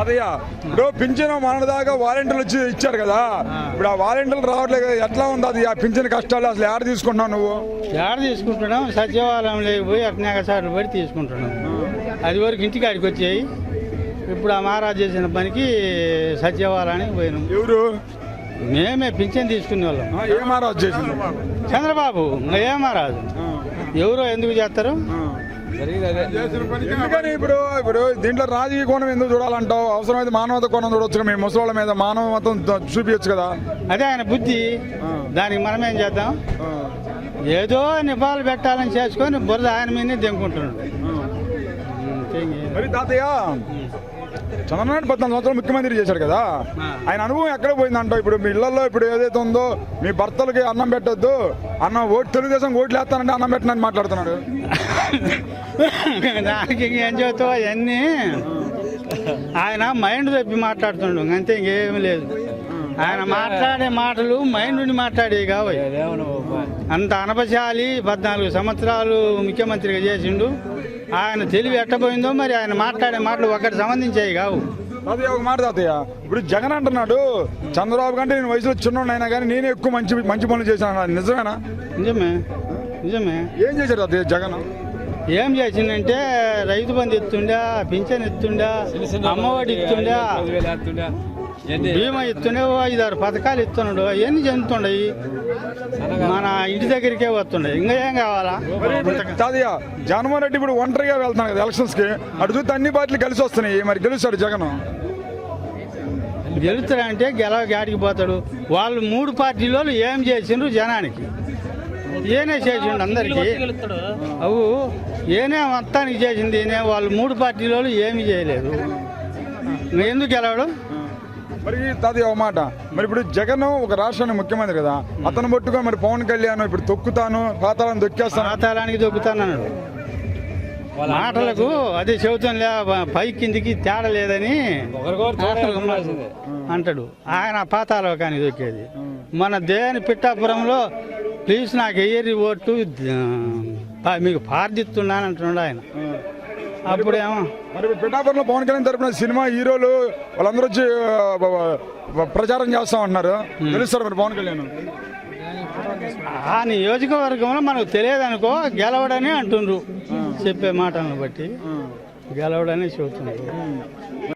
అదయ్యా ఇప్పుడు పింఛను మన దాకా వాలంటీర్లు వచ్చి ఇచ్చారు కదా. ఇప్పుడు ఆ వాలంటీర్లు రావట్లేదు కదా ఎట్లా ఉంది అది? ఆ పింఛన్ కష్టాలు అసలు ఏడ తీసుకుంటున్నావు నువ్వు? ఏడ తీసుకుంటున్నాం? సచివాలయం లేకపోయి అట్నాక సార్లు పడి తీసుకుంటున్నాం. అది వరకు ఇంటికాడికి వచ్చాయి. ఇప్పుడు ఆ మహారాజ్ చేసిన పనికి సచివాలయానికి పోయినాం. ఎవరు? మేమే పింఛన్ తీసుకునే వాళ్ళం. ఏ మహారాజు చేసింది? చంద్రబాబు ఏ మహారాజు? ఎవరో ఎందుకు చేస్తారు? ఎందుకని ఇప్పుడు ఇప్పుడు దీంట్లో రాజకీయ కోణం ఎందుకు చూడాలంటావు? అవసరమైతే మానవత కోణం చూడొచ్చు కదా, మీ ముసలోళ్ళ మీద మానవ మతం చూపించచ్చు కదా. అదే ఆయన బుద్ధి. దానికి మనం ఏం చేద్దాం? ఏదో నిపాలు పెట్టాలని చేసుకొని బురద ఆయన మీదనే దింకుంటున్నాడు. మరి తాతయ్య చంద్రనాయుడు పద్నాలుగు సంవత్సరాలు ముఖ్యమంత్రి చేశాడు కదా. ఆయన అనుభవం ఎక్కడ పోయిందంటావు ఇప్పుడు మీ ఇళ్ళలో ఇప్పుడు ఏదైతే ఉందో మీ భర్తలకి అన్నం పెట్టొద్దు అన్నం ఓటు తెలుగుదేశం ఓట్లు వేస్తానంటే అన్నం పెట్టనని మాట్లాడుతున్నాడు. దానికి ఇంకేం చెబుతావు అవన్నీ? ఆయన మైండ్ తప్పి మాట్లాడుతుండు అంతే ఇంకేమీ లేదు. ఆయన మాట్లాడే మాటలు మైండ్ నుండి మాట్లాడేవి కావు. అంత అనపశాలి పద్నాలుగు సంవత్సరాలు ముఖ్యమంత్రిగా చేసిండు. ఆయన తెలివి ఎట్టబోయిందో మరి ఆయన మాట్లాడే మాటలు ఒకటి సంబంధించేవి కావు తాతయ్య ఒక మాట తాతయ్య ఇప్పుడు జగన్ అంటున్నాడు చంద్రబాబు కంటే నేను వయసులో చిన్నోడు అయినా కానీ నేనే ఎక్కువ మంచి మంచి పనులు చేశాను. నిజమేనా నిజమే నిజమే ఏం చేశాడు తాతయ్య జగన్ ఏం చేసిందంటే రైతు బంధు ఇస్తుండా పింఛన్ ఇస్తుండా అమ్మఒడి ఇస్తుండా బీమా ఇస్తుండే ఓ ఐదారు పథకాలు ఇస్తున్నాడు అవన్నీ చెందుతుండయి? మన ఇంటి దగ్గరికే వస్తుండయి. ఇంకా ఏం కావాలా? తాతయ్య జగన్మోహన్ రెడ్డి ఇప్పుడు ఒంటరిగా వెళ్తున్నాడు కదా ఎలక్షన్స్కి అటు చూస్తే అన్ని పార్టీలు కలిసి వస్తున్నాయి. మరి గెలుస్తాడు జగన్. గెలుస్తాడంటే గెలవ గాడికి పోతాడు. వాళ్ళు మూడు పార్టీలో ఏం చేసిండ్రు జనానికి? ఏనే చేసిండు అందరికి? అవు ఏనే మొత్తానికి చేసింది ఈయనే వాళ్ళు మూడు పార్టీలో ఏమీ చేయలేదు. ఎందుకు గెలవడం? మరి తాతయ్య ఒక మాట. మరి ఇప్పుడు జగన్ ఒక రాష్ట్రానికి ముఖ్యమంత్రి కదా. అతను పట్టుకొని మరి పవన్ కళ్యాణ్ ఇప్పుడు తొక్కుతాను పాతాలను దొక్కేస్తాను. పాతాళానికి దొక్కుతానన్నాడు మాటలకు అదే చెబుతాను లే పై కిందికి తేడా లేదని అంటాడు. ఆయన పాతాళకాన్ని దొక్కేది. మన దేని పిట్టాపురంలో ప్లీజ్ నాకు ఎయ్యరి ఓటు ఆ, మీకు పార్దిస్తున్నాను అంటున్నాడు ఆయన అప్పుడేమో. మరి పిఠాపురంలో పవన్ కళ్యాణ్ తరపున సినిమా హీరోలు వాళ్ళందరూ వచ్చి ప్రచారం చేస్తా ఉంటున్నారు తెలుస్తారు మరి పవన్ కళ్యాణ్? ఆ నియోజకవర్గంలో మనకు తెలియదు అనుకో గెలవడని అంటుండ్రు. చెప్పే మాటలను బట్టి గెలవడని చెబుతున్నారు